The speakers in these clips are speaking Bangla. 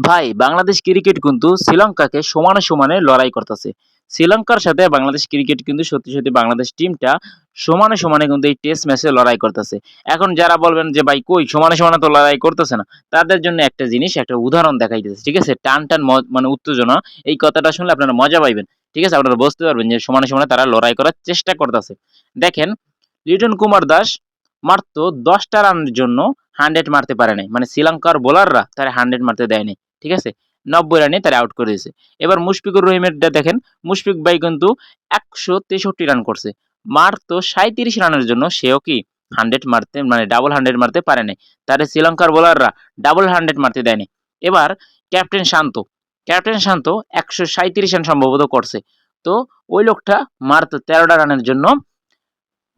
ভাই, বাংলাদেশ ক্রিকেট কিন্তু শ্রীলঙ্কাকে সমানে সমানে লড়াই করতেছে। শ্রীলঙ্কার সাথে বাংলাদেশ ক্রিকেট কিন্তু সত্যি সত্যি বাংলাদেশ টিমটা সমানে সমানে কিন্তু এই টেস্ট ম্যাচে লড়াই করতেছে। এখন যারা বলবেন যে, ভাই, কই? সমানে সমানে তো লড়াই করতেছে না। তাদের জন্য একটা জিনিস, একটা উদাহরণ দেখাইতেছে, ঠিক আছে? টান টান মানে উত্তেজনা, এই কথাটা শুনলে আপনারা মজা পাইবেন। ঠিক আছে? আপনারা বুঝতে পারবেন যে, সমানে সমানে তারা লড়াই করার চেষ্টা করতেছে। দেখেন, লিটন কুমার দাস মাত্র দশটা রানের জন্য হান্ড্রেড মারতে পারে নাই। মানে শ্রীলঙ্কার বোলাররা তারা হান্ড্রেড মারতে দেয়নি ঠিক আছে? নব্বই রানে তারা আউট করে দিয়েছে। এবার মুশফিকুর রহিমেরটা দেখেন, মুশফিক ভাই কিন্তু একশো তেষট্টি রান করছে। মাত্র সাঁত্রিশ রানের জন্য, সেও কি হান্ড্রেড মারতে মানে ডাবল হান্ড্রেড মারতে পারে নাই। তারে শ্রীলঙ্কার বোলাররা ডাবল হান্ড্রেড মারতে দেয়নি। এবার ক্যাপ্টেন শান্ত। ক্যাপ্টেন শান্ত একশো সাঁত্রিশ রান সম্ভবত করছে। তো ওই লোকটা মাত্র তেরোটা রানের জন্য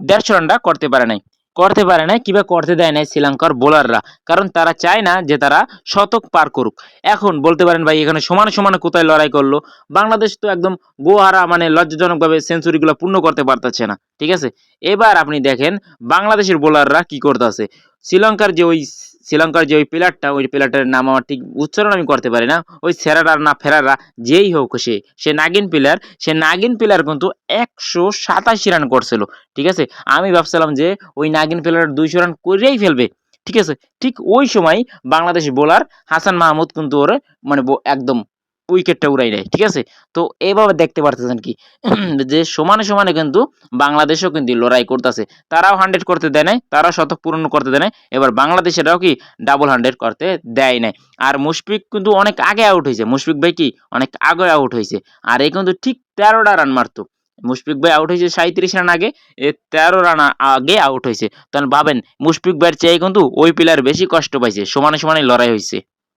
দেড়শো রানটা করতে পারে নাই। করতে পারে না কিংবা করতে দেয় নাই শ্রীলঙ্কার বোলাররা কারণ তারা চায় না যে তারা শতক পার করুক। এখন বলতে পারেন ভাই, এখানে সমান সমানে কোথায় লড়াই করল? বাংলাদেশ তো একদম গোহারা মানে লজ্জাজনকভাবে সেঞ্চুরিগুলো পূর্ণ করতে পারতেছে না। ঠিক আছে? এবার আপনি দেখেন বাংলাদেশের বোলাররা কি করতে আছে শ্রীলঙ্কার যে ওই শ্রীলঙ্কার যে ওই প্লেয়ারটা ওই প্লেয়ারটার নাম আমার ঠিক উচ্চারণ আমি করতে পারি না। ওই সেরারা না ফেরারা যেই হোক সে সে নাগিন প্লেয়ার সে নাগিন প্লেয়ার কিন্তু একশো সাতাশি রান করছিল, ঠিক আছে? আমি ভাবছিলাম যে ওই নাগিন প্লেয়ার দুইশো রান করেই ফেলবে, ঠিক আছে? ঠিক ওই সময় বাংলাদেশ বোলার হাসান মাহমুদ কিন্তু ওর মানে একদম উইকেটটা উড়াই দেয় ঠিক আছে? তো এইভাবে দেখতে পারতেছেন কি? যে সমানে সমানে কিন্তু বাংলাদেশও কিন্তু লড়াই করতেছে। তারাও হান্ড্রেড করতে দেয় নাই, তারাও শতক পূরণ করতে দেয় নাই, এবার বাংলাদেশেরাও কি ডাবল হান্ড্রেড করতে দেয় নাই। আর মুশফিক কিন্তু অনেক আগে আউট হয়েছে। মুশফিক ভাই কি অনেক আগে আউট হয়েছে। আর এই কিন্তু ঠিক তেরোটা রান মারতো। মুশফিক ভাই আউট হয়েছে সাঁত্রিশ রান আগে, এ তেরো রান আগে আউট হয়েছে। তাহলে ভাবেন, মুশফিক ভাইয়ের চেয়ে কিন্তু ওই প্লেয়ার বেশি কষ্ট পাইছে, সমানে সমানে লড়াই হয়েছে।